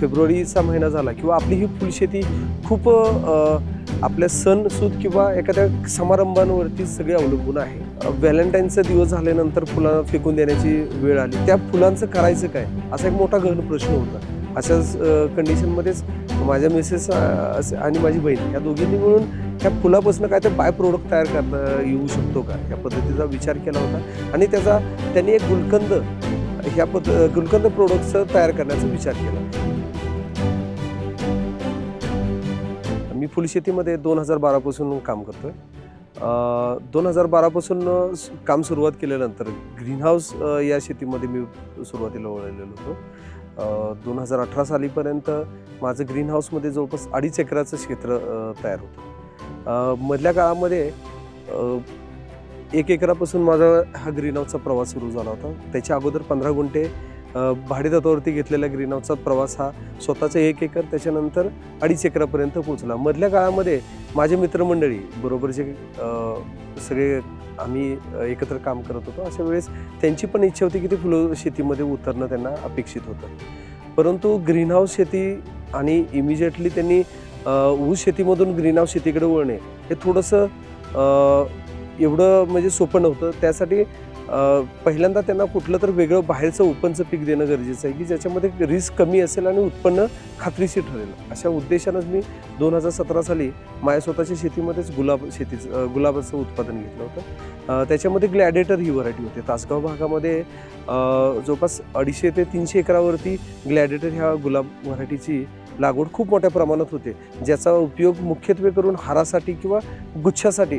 फेब्रुवारीचा महिना झाला किंवा आपली ही फुलशेती खूप आपल्या सणसूद किंवा एखाद्या समारंभांवरती सगळी अवलंबून आहे. व्हॅलेंटाईनचा दिवस झाल्यानंतर फुलं फेकून देण्याची वेळ आली. त्या फुलांचं करायचं काय? असा एक मोठा गहन प्रश्न होता. अशाच कंडिशनमध्येच माझ्या मिसेस आणि माझी बहीण या दोघींनी मिळून ह्या फुलापासून काय तर बाय प्रोडक्ट तयार करता येऊ शकतो का? या पद्धतीचा विचार केला होता. आणि त्याचा त्यांनी एक गुलकंद ह्या पद गुलकंद प्रोडक्ट्स तयार करण्याचा विचार केला. मी फुलशेतीमध्ये दोन हजार बारापासून काम करतोय. दोन हजार बारापासून काम सुरुवात केल्यानंतर ग्रीनहाऊस या शेतीमध्ये मी सुरुवातीला वळलेलो होतो. दोन हजार अठरा सालीपर्यंत माझं ग्रीन हाऊसमध्ये जवळपास अडीच एकराचं क्षेत्र तयार होतं. मधल्या काळामध्ये एक एकरापासून माझा हा ग्रीन हाऊसचा प्रवास सुरू झाला होता. त्याच्या अगोदर पंधरा गुंठे भाडेतत्वावरती घेतलेला ग्रीन हाऊसचा प्रवास हा स्वतःचा एक एकर त्याच्यानंतर अडीच एकरापर्यंत पोहोचला. मधल्या काळामध्ये माझे मित्रमंडळी बरोबर जे सगळे आम्ही एकत्र काम करत होतो अशा वेळेस त्यांची पण इच्छा होती की ते फुलं शेतीमध्ये उतरणं त्यांना अपेक्षित होतं. परंतु ग्रीनहाऊस शेती आणि इमिजिएटली त्यांनी ऊस शेतीमधून ग्रीनहाऊस शेतीकडे वळणे हे थोडंसं एवढं म्हणजे सोपं नव्हतं. त्यासाठी पहिल्यांदा त्यांना कुठलं तर वेगळं बाहेरचं ओपनचं पीक देणं गरजेचं आहे की ज्याच्यामध्ये रिस्क कमी असेल आणि उत्पन्न खात्रीशीर ठरेल. अशा उद्देशानंच मी दोन हजार सतरा साली माझ्या स्वतःच्या शेतीमध्येच गुलाब शेतीचं गुलाबाचं उत्पादन घेतलं होतं. त्याच्यामध्ये ग्लॅडेटर ही व्हरायटी होते. तासगाव भागामध्ये जवळपास अडीचशे ते तीनशे एकरावरती ग्लॅडेटर ह्या गुलाब व्हरायटीची लागवड खूप मोठ्या प्रमाणात होते. ज्याचा उपयोग मुख्यत्वे करून हारासाठी किंवा गुच्छासाठी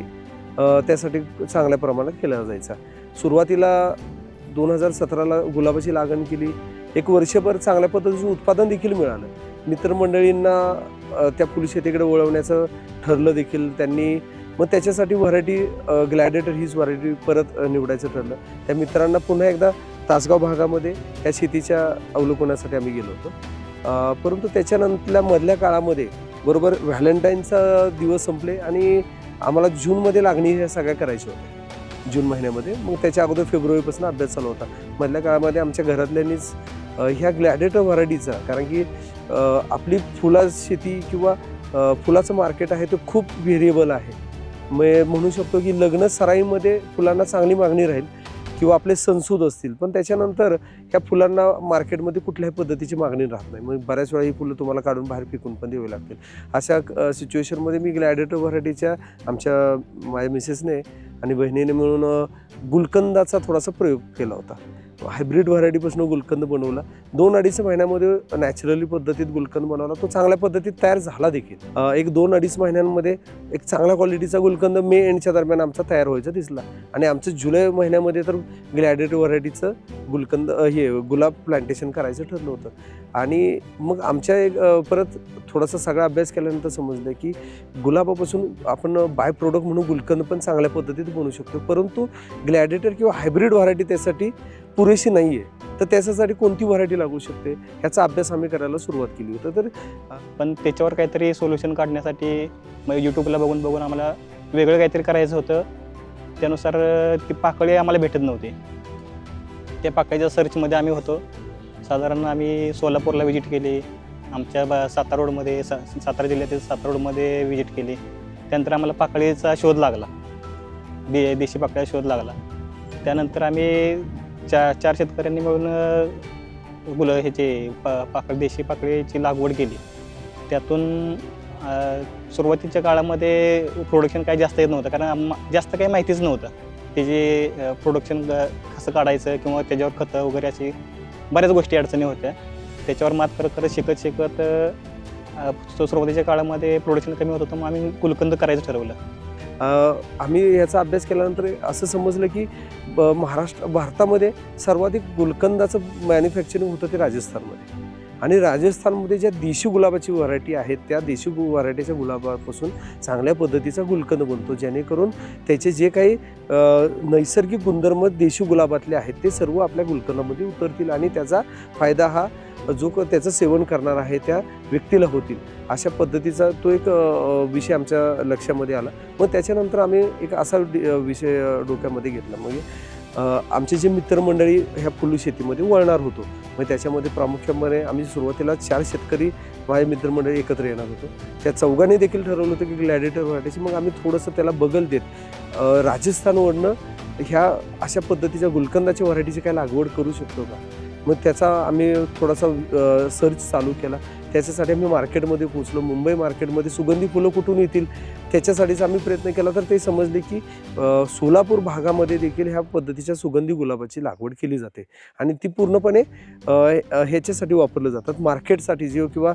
त्यासाठी चांगल्या प्रमाणात केला जायचा. सुरुवातीला दोन हजार सतराला गुलाबाची लागण केली. एक वर्षभर चांगल्या पद्धतीचं उत्पादन देखील मिळालं. मित्रमंडळींना त्या फुलशेतीकडे वळवण्याचं ठरलं देखील. त्यांनी मग त्याच्यासाठी व्हरायटी ग्लॅडेटर हीच व्हरायटी परत निवडायचं ठरलं. त्या मित्रांना पुन्हा एकदा तासगाव भागामध्ये त्या शेतीच्या अवलोकनासाठी आम्ही गेलो होतो. परंतु त्याच्यानंतरल्या मधल्या काळामध्ये बरोबर व्हॅलेंटाईनचा दिवस संपले आणि आम्हाला जूनमध्ये लागणी ह्या सगळ्या करायच्या होत्या. जून महिन्यामध्ये. मग त्याच्या अगोदर फेब्रुवारीपासून अभ्यास चालू होता. मधल्या काळामध्ये आमच्या घरातल्यांनीच ह्या ग्लॅडेटर व्हरायटीचा कारण की आपली फुला शेती किंवा फुलाचं मार्केट आहे ते खूप व्हेरिएबल आहे. मग म्हणू शकतो की लग्न सराईमध्ये फुलांना चांगली मागणी राहील. किंवा आपले संसूद असतील पण त्याच्यानंतर ह्या फुलांना मार्केटमध्ये कुठल्याही पद्धतीची मागणी राहत नाही. मग बऱ्याच वेळा ही फुलं तुम्हाला काढून बाहेर पिकून पण द्यावी लागतील. अशा सिच्युएशनमध्ये मी ग्लॅडेटर व्हरायटीच्या आमच्या माझ्या मिसेसने आणि बहिणीने मिळून गुलकंदाचा थोडासा प्रयोग केला होता. हायब्रिड व्हरायटीपासून गुलकंद बनवला. दोन अडीच महिन्यामध्ये नॅचरली पद्धतीत गुलकंद बनवला. तो चांगल्या पद्धतीत तयार झाला देखील. एक दोन अडीच महिन्यांमध्ये एक चांगल्या क्वालिटीचा गुलकंद मे एंडच्या दरम्यान आमचा तयार व्हायचा दिसला. आणि आमचं जुलै महिन्यामध्ये तर ग्लॅडेट व्हरायटीचं गुलकंद हे गुलाब प्लांटेशन करायचं ठरलं होतं. आणि मग आमच्या एक परत थोडासा सगळा अभ्यास केल्यानंतर समजलं की गुलाबापासून आपण बाय प्रोडक्ट म्हणून गुलकंद पण चांगल्या पद्धतीत बनवू शकतो. परंतु ग्लॅडेटर किंवा हायब्रिड व्हरायटी त्यासाठी पुरेशी नाही आहे तर त्याच्यासाठी कोणती व्हरायटी लागू शकते? ह्याचा अभ्यास आम्ही करायला सुरुवात केली होती. तर पण त्याच्यावर काहीतरी सोल्युशन काढण्यासाठी मग यूट्यूबला बघून बघून आम्हाला वेगळं काहीतरी करायचं होतं. त्यानुसार ती पाकळी आम्हाला भेटत नव्हती. त्या पाकळीच्या सर्चमध्ये आम्ही होतो. साधारण आम्ही सोलापूरला व्हिजिट केली. आमच्या बा सातारा रोडमध्ये सा सातारा जिल्ह्यातील सातारा रोडमध्ये व्हिजिट केली. त्यानंतर आम्हाला पाकळीचा शोध लागला. दे देशी पाकळीचा शोध लागला. त्यानंतर आम्ही चार चार शेतकऱ्यांनी मिळून गुलं ह्याचे पा पाकळी देशी पाकळीची लागवड केली. त्यातून सुरुवातीच्या काळामध्ये प्रोडक्शन काही जास्त येत नव्हतं. कारण जास्त काही माहितीच नव्हतं. त्याचे प्रोडक्शन कसं काढायचं किंवा त्याच्यावर खतं वगैरे अशी बऱ्याच गोष्टी अडचणी होत्या. त्याच्यावर मात करत करत शिकत शिकत सुरुवातीच्या काळामध्ये प्रोडक्शन कमी होत होतं मग आम्ही गुलकंद करायचं ठरवलं. आम्ही याचा अभ्यास केल्यानंतर असं समजलं की ब- महाराष्ट्र भारतामध्ये सर्वाधिक गुलकंदाचं मॅन्युफॅक्चरिंग होतं ते राजस्थानमध्ये. आणि राजस्थानमध्ये ज्या देशी गुलाबाची व्हरायटी आहेत त्या देशी गु व्हरायटीच्या गुलाबापासून चांगल्या पद्धतीचा गुलकंद बनतो जेणेकरून त्याचे जे काही नैसर्गिक गुणधर्म देशी गुलाबातले आहेत ते सर्व आपल्या गुलकंदामध्ये उतरतील आणि त्याचा फायदा हा जो क- त्याचं सेवन करणार आहे त्या व्यक्तीला होतील. अशा पद्धतीचा तो एक विषय आमच्या लक्षामध्ये आला. मग त्याच्यानंतर आम्ही एक असा विषय डोक्यामध्ये घेतला. म्हणजे आमचे जे मित्रमंडळी ह्या फुलू शेतीमध्ये वळणार होतो. मग त्याच्यामध्ये प्रामुख्याने आम्ही सुरुवातीला चार शेतकरी माझे मित्रमंडळी एकत्र येणार होतो. त्या चौघांनी देखील ठरवलं होतं की ग्लॅडिएटर व्हरायटीची मग आम्ही थोडंसं त्याला बगल देत राजस्थानवरनं ह्या अशा पद्धतीच्या गुलकंदाच्या व्हरायटीची काय लागवड करू शकतो का? मग त्याचा आम्ही थोडासा सर्च चालू केला. त्याच्यासाठी आम्ही मार्केटमध्ये पोचलो मुंबई मार्केटमध्ये सुगंधी फुलं कुठून येतील त्याच्यासाठीच आम्ही प्रयत्न केला. तर ते समजले की सोलापूर भागामध्ये देखील ह्या पद्धतीच्या सुगंधी गुलाबाची लागवड केली जाते. आणि ती पूर्णपणे ह्याच्यासाठी वापरलं जातात. मार्केटसाठी जे किंवा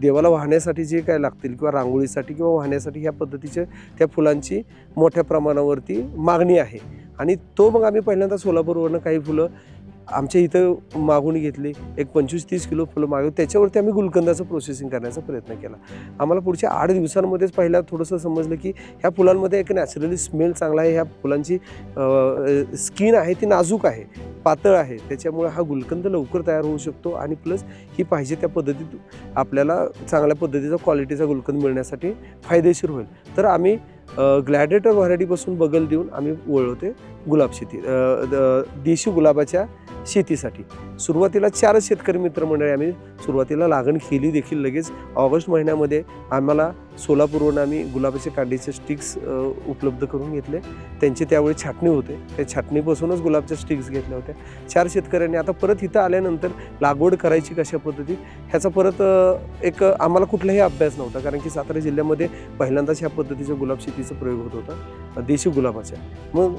देवाला वाहण्यासाठी जे काय लागतील किंवा रांगोळीसाठी किंवा वाहण्यासाठी ह्या पद्धतीच्या त्या फुलांची मोठ्या प्रमाणावरती मागणी आहे. आणि तो मग आम्ही पहिल्यांदा सोलापूरवरनं काही फुलं आमच्या इथं मागून घेतली. एक पंचवीस तीस किलो फुलं मागवली त्याच्यावरती आम्ही गुलकंदाचं प्रोसेसिंग करण्याचा प्रयत्न केला. आम्हाला पुढच्या आठ दिवसांमध्येच पहिला थोडंसं समजलं की ह्या फुलांमध्ये एक नॅचरली स्मेल चांगला आहे. ह्या फुलांची स्किन आहे ती नाजूक आहे पातळ आहे. त्याच्यामुळे हा गुलकंद लवकर तयार होऊ शकतो आणि प्लस ही पाहिजे त्या पद्धतीत आपल्याला चांगल्या पद्धतीचा क्वालिटीचा गुलकंद मिळण्यासाठी फायदेशीर होईल. तर आम्ही ग्लॅडेटर व्हरायटीपासून बगल देऊन आम्ही वळवते गुलाब शेती द- देशी गुलाबाच्या शेतीसाठी. सुरुवातीला चार शेतकरी मित्रमंडळी आम्ही सुरुवातीला लागण केली देखील लगेच. ऑगस्ट महिन्यामध्ये आम्हाला सोलापूरवरून आम्ही गुलाबाचे कांडीचे स्टिक्स उपलब्ध करून घेतले. त्यांची त्यावेळी छाटणी होते. त्या छाटणीपासूनच गुलाबच्या स्टिक्स घेतल्या होत्या. चार शेतकऱ्यांनी आता परत इथं आल्यानंतर लागवड करायची कशा पद्धतीत ह्याचा परत एक आम्हाला कुठलाही अभ्यास नव्हता. कारण की सातारा जिल्ह्यामध्ये पहिल्यांदाच ह्या पद्धतीच्या गुलाब शेतीचा प्रयोग होत होता. देशी गुलाबाच्या मग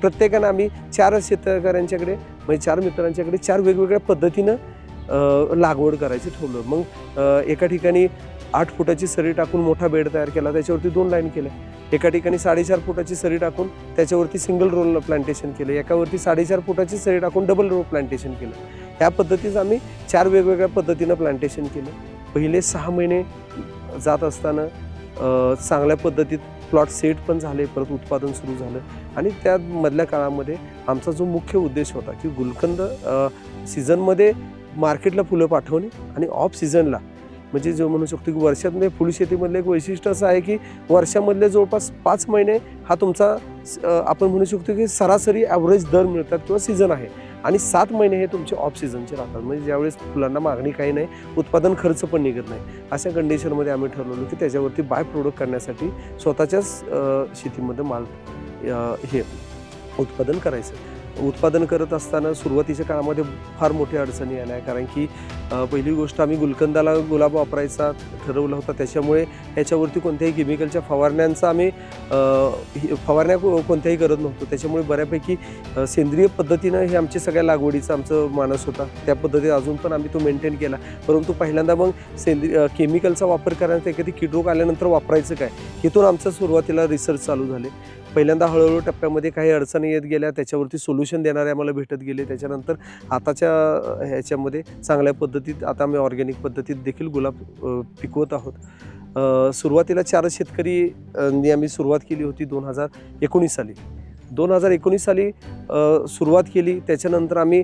प्रत्येकानं आम्ही चार शेतकऱ्यांच्याकडे म्हणजे चार मित्रांच्याकडे चार वेगवेगळ्या पद्धतीनं लागवड करायची ठेवलं मग एका ठिकाणी आठ फुटाची सरी टाकून मोठा बेड तयार केला त्याच्यावरती दोन लाईन केल्या. एका ठिकाणी साडेचार फुटाची सरी टाकून त्याच्यावरती सिंगल रोल प्लांटेशन केलं. एकावरती साडेचार फुटाची सरी टाकून डबल रोल प्लांटेशन केलं. ह्या पद्धतीचं आम्ही चार वेगवेगळ्या पद्धतीनं प्लांटेशन केलं. पहिले सहा महिने जात असताना चांगल्या पद्धतीत प्लॉट सेट पण झाले परत उत्पादन सुरू झालं. आणि त्या मधल्या काळामध्ये आमचा जो मुख्य उद्देश होता की गुलकंद सीझनमध्ये मार्केटला फुलं पाठवणे आणि ऑफ सीझनला. म्हणजे जो म्हणू शकतो की वर्षातमध्ये फुलशेतीमधलं एक वैशिष्ट्य असं आहे की वर्षामधले जवळपास पाच महिने हा तुमचा आपण म्हणू शकतो की सरासरी ॲव्हरेज दर मिळतात किंवा सीझन आहे. आणि सात महिने हे तुमचे ऑफ सीझनचे राहतात. म्हणजे ज्यावेळेस फुलांना मागणी काही नाही उत्पादन खर्च पण निघत नाही. अशा कंडिशनमध्ये आम्ही ठरवलं की त्याच्यावरती बाय प्रोडक्ट करण्यासाठी स्वतःच्याच शेतीमध्ये माल हे उत्पादन करायचं. उत्पादन करत असताना सुरुवातीच्या काळामध्ये फार मोठ्या अडचणी आल्या. कारण की पहिली गोष्ट आम्ही गुलकंदाला गुलाब वापरायचा ठरवला होता. त्याच्यामुळे ह्याच्यावरती कोणत्याही केमिकलच्या फवारण्यांचा आम्ही फवारण्या कोणत्याही करत नव्हतो. त्याच्यामुळे बऱ्यापैकी सेंद्रिय पद्धतीनं हे आमच्या सगळ्या लागवडीचा आमचं मानस होता. त्या पद्धतीत अजून पण आम्ही तो मेंटेन केला. परंतु पहिल्यांदा मग सेंद्रिय केमिकलचा वापर करण्यात एखादी किडरोग आल्यानंतर वापरायचं काय? इथून आमचं सुरुवातीला रिसर्च चालू झाले. पहिल्यांदा हळूहळू टप्प्यामध्ये काही अडचणी येत गेल्या त्याच्यावरती सोल्युशन देणारे आम्हाला भेटत गेले. त्याच्यानंतर आताच्या ह्याच्यामध्ये चांगल्या पद्धतीत आता आम्ही ऑर्गॅनिक पद्धतीत देखील गुलाब पिकवत आहोत. सुरुवातीला चार शेतकरी नी आम्ही सुरुवात केली होती दोन हजार एकोणीस साली. दोन हजार एकोणीस साली सुरुवात केली. त्याच्यानंतर आम्ही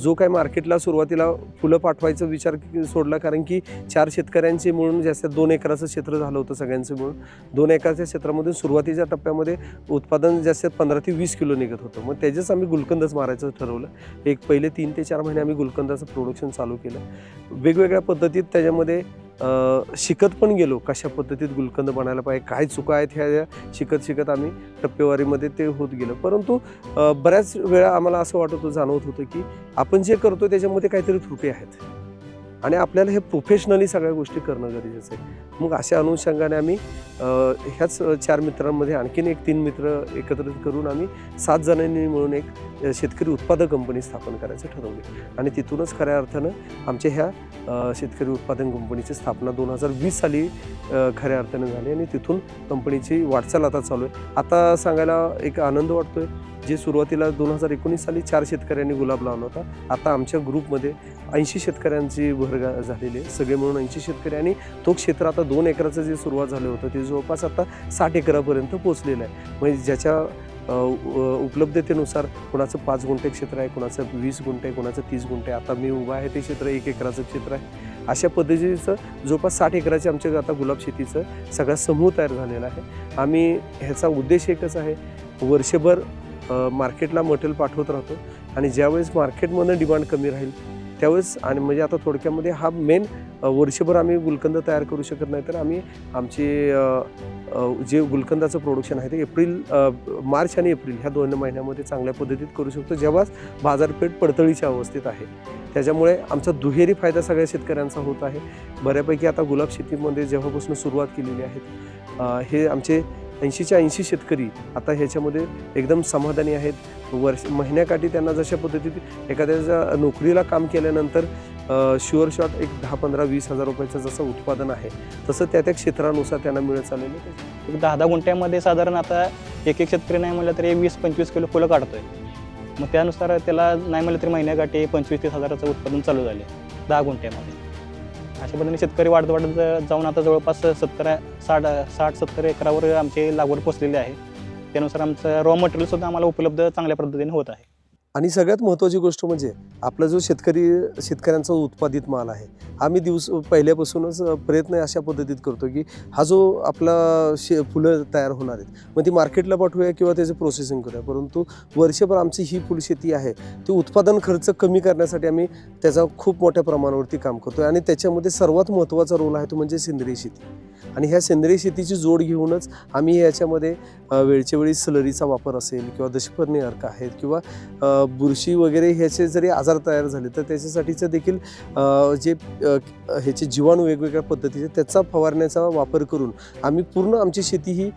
जो काय मार्केटला सुरुवातीला फुलं पाठवायचा विचार सोडला. कारण की चार शेतकऱ्यांचे मिळून जास्त म्हणजे दोन एकराचं क्षेत्र झालं होतं सगळ्यांचं मिळून दोन एकराच्या क्षेत्रामधून सुरुवातीच्या टप्प्यामध्ये उत्पादन जास्त पंधरा ते वीस किलो निघत होतं. मग त्याच्याच आम्ही गुलकंदच मारायचं ठरवलं. एक पहिले तीन ते चार महिने आम्ही गुलकंदाचं प्रोडक्शन चालू केलं. वेगवेगळ्या पद्धतीत त्याच्यामध्ये शिकत पण गेलो. कशा पद्धतीत गुलकंद बनायला पाहिजे काय चुका आहेत ह्या शिकत शिकत आम्ही टप्पेवारीमध्ये ते होत गेलं. परंतु बऱ्याच वेळा आम्हाला असं वाटत होतं जाणवत होतं की आपण जे करतो त्याच्यामध्ये काहीतरी त्रुटी आहेत. आणि आपल्याला हे प्रोफेशनली सगळ्या गोष्टी करणं गरजेचं आहे. मग अशा अनुषंगाने आम्ही ह्याच चार मित्रांमध्ये आणखीन एक तीन मित्र एकत्रित करून आम्ही सात जणांनी मिळून एक शेतकरी उत्पादक कंपनी स्थापन करायचं ठरवली. आणि तिथूनच खऱ्या अर्थानं आमच्या ह्या शेतकरी उत्पादन कंपनीची स्थापना दोन हजार वीस साली खऱ्या अर्थानं झाली आणि तिथून कंपनीची वाटचाल आता चालू आहे. आता सांगायला एक आनंद वाटतोय. जे सुरुवातीला दोन हजार एकोणीस साली चार शेतकऱ्यांनी गुलाब लावला होता आता आमच्या ग्रुपमध्ये ऐंशी शेतकऱ्यांची भर झालेली आहे. सगळे मिळून ऐंशी शेतकरी आणि तो क्षेत्र आता दोन एकराचं जे सुरुवात झालं होतं ते जवळपास आता साठ एकरापर्यंत पोचलेलं आहे. म्हणजे ज्याच्या उपलब्धतेनुसार कोणाचं पाच गुंठे क्षेत्र आहे कोणाचं वीस गुंठे कोणाचं तीस गुंठे आता मी उभा आहे ते क्षेत्र एक एकराचं क्षेत्र आहे. अशा पद्धतीचं जवळपास साठ एकराचे आमच्या आता गुलाब शेतीचं सगळा समूह तयार झालेला आहे. आम्ही ह्याचा उद्देश एकच आहे वर्षभर मार्केटला मटेरियल पाठवत राहतो. आणि ज्यावेळेस मार्केटमधनं डिमांड कमी राहील त्यावेळेस आणि म्हणजे आता थोडक्यामध्ये हा मेन वर्षभर आम्ही गुलकंद तयार करू शकत नाही. तर आम्ही आमचे जे गुलकंदाचं प्रोडक्शन आहे ते एप्रिल मार्च आणि एप्रिल ह्या दोन महिन्यामध्ये चांगल्या पद्धतीत करू शकतो. जेव्हा बाजारपेठ पडतळीच्या अवस्थेत आहे. त्याच्यामुळे आमचा दुहेरी फायदा सगळ्या शेतकऱ्यांचा होत आहे. बऱ्यापैकी आता गुलाब शेतीमध्ये जेव्हापासून सुरुवात केलेली आहे हे आमचे ऐंशीच्या ऐंशी शेतकरी आता ह्याच्यामध्ये एकदम समाधानी आहेत. वर्ष महिन्याकाठी त्यांना जशा पद्धतीत एखाद्याच्या नोकरीला काम केल्यानंतर शुअर शॉट एक दहा पंधरा वीस हजार रुपयाचं जसं उत्पादन आहे तसं त्या त्या क्षेत्रानुसार त्यांना मिळत चाललेलं एक दहा दहा गुंठ्यामध्ये साधारण आता एक एक शेतकरी नाही म्हणलं तरी वीस पंचवीस किलो फुलं काढतोय. मग त्यानुसार त्याला नाही म्हणलं तरी महिन्याकाठी पंचवीस तीस हजाराचं उत्पादन चालू झाले दहा गुंठ्यामध्ये. अशा पद्धतीने शेतकरी वाढत वाढत जाऊन आता जवळपास सत्तर साठ साठ सत्तर एकरावर आमची लागवड पोचलेली आहे. त्यानुसार आमचं रॉ मटेरियलसुद्धा आम्हाला उपलब्ध चांगल्या पद्धतीने होत आहे. आणि सगळ्यात महत्त्वाची गोष्ट म्हणजे आपला जो शेतकरी शेतकऱ्यांचा उत्पादित माल आहे आम्ही दिवस पहिल्यापासूनच प्रयत्न अशा पद्धतीत करतो की हा जो आपला शे फुलं तयार होणार आहेत मग ती मार्केटला पाठवूया किंवा त्याचं प्रोसेसिंग करूया परंतु वर्षभर आमची ही फुलशेती आहे ती उत्पादन खर्च कमी करण्यासाठी आम्ही त्याचा खूप मोठ्या प्रमाणावरती काम करतो आणि त्याच्यामध्ये सर्वात महत्त्वाचा रोल आहे तो म्हणजे सेंद्रिय शेती. आणि ह्या सेंद्रिय शेतीची जोड घेऊनच आम्ही याच्यामध्ये अ, वेळच्या वेळी सलरीचा वापर असेल किंवा दशपर्णी अर्क आहेत किंवा बुरशी वगैरे ह्याचे जरी आजार तयार झाले तर त्याच्यासाठीचं देखील जे ह्याचे जीवाणू वेगवेगळ्या पद्धतीचे त्याचा फवारण्याचा वापर करून आम्ही पूर्ण आमची शेती ही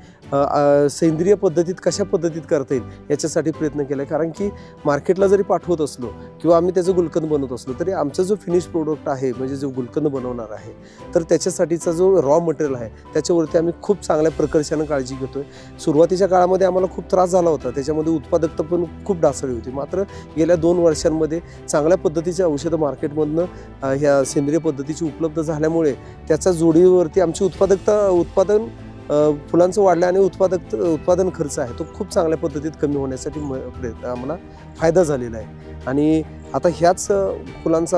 सेंद्रिय पद्धतीत कशा पद्धतीत करता येईल याच्यासाठी प्रयत्न केला. आहे कारण की मार्केटला जरी पाठवत असलो किंवा आम्ही त्याचं गुलकंद बनवत असलो तरी आमचा जो फिनिश प्रोडक्ट आहे म्हणजे जो गुलकंद बनवणार आहे तर त्याच्यासाठीचा जो रॉ मटेरियल आहे त्याच्यावरती आम्ही खूप चांगल्या प्रकर्षानं काळजी घेतोय. सुरुवातीच्या काळामध्ये आम्हाला खूप त्रास झाला होता. त्याच्यामध्ये उत्पादकता पण खूप ढासळली होती. मात्र गेल्या दोन वर्षांमध्ये चांगल्या पद्धतीचे औषधं मार्केटमधनं ह्या सेंद्रिय पद्धतीची उपलब्ध झाल्यामुळे त्याच्या जोडीवरती आमची उत्पादकता उत्पादन फुलांचं वाढलं आणि उत्पादक उत्पादन खर्च आहे तो खूप चांगल्या पद्धतीत कमी होण्यासाठी म- प्रयत्न आम्हाला फायदा झालेला आहे. आणि आता ह्याच फुलांचा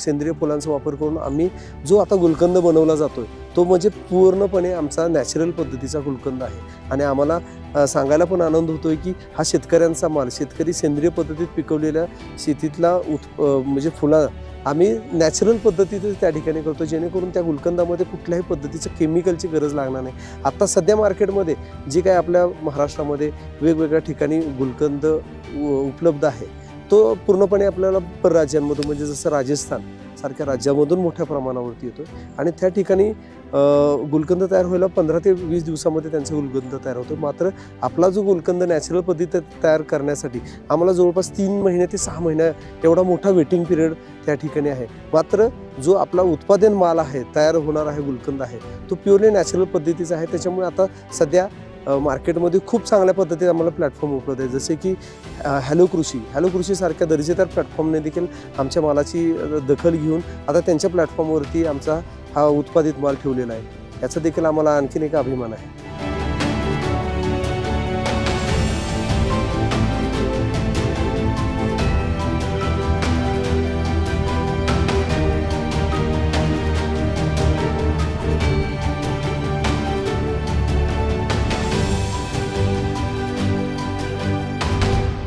सेंद्रिय फुलांचा वापर करून आम्ही जो आता गुलकंद बनवला जातोय तो म्हणजे पूर्णपणे आमचा नॅचरल पद्धतीचा गुलकंद आहे. आणि आम्हाला सांगायला पण आनंद होतोय की हा शेतकऱ्यांचा माल शेतकरी सेंद्रिय पद्धतीत पिकवलेल्या शेतीतला उत् म्हणजे फुला आम्ही नॅचरल पद्धतीतच त्या ठिकाणी करतो जेणेकरून त्या गुलकंदामध्ये कुठल्याही पद्धतीचं केमिकलची गरज लागणार नाही. आत्ता सध्या मार्केटमध्ये जी काय आपल्या महाराष्ट्रामध्ये वेगवेगळ्या ठिकाणी गुलकंद उपलब्ध आहे तो पूर्णपणे आपल्याला परराज्यांमधून म्हणजे जसं राजस्थान सारख्या राज्यामधून मोठ्या प्रमाणावरती येतो आणि त्या ठिकाणी गुलकंद तयार व्हायला पंधरा ते वीस दिवसामध्ये त्यांचा गुलकंद तयार होतो. मात्र आपला जो गुलकंद नॅचरल पद्धतीत तयार करण्यासाठी आम्हाला जवळपास तीन महिने ते सहा महिन्या एवढा मोठा वेटिंग पिरियड त्या ठिकाणी आहे. मात्र जो आपला उत्पादन माल आहे तयार होणार आहे गुलकंद आहे तो प्युअरली नॅचरल पद्धतीचा आहे. त्याच्यामुळे आता सध्या मार्केटमध्ये खूप चांगल्या पद्धतीत आम्हाला प्लॅटफॉर्म उपलब्ध आहे. जसे की हॅलो कृषी हॅलो कृषीसारख्या दर्जेदार प्लॅटफॉर्मने देखील आमच्या मालाची दखल घेऊन आता त्यांच्या प्लॅटफॉर्मवरती आमचा हा उत्पादित माल ठेवलेला आहे. याचा देखील आम्हाला आणखीन एक अभिमान आहे.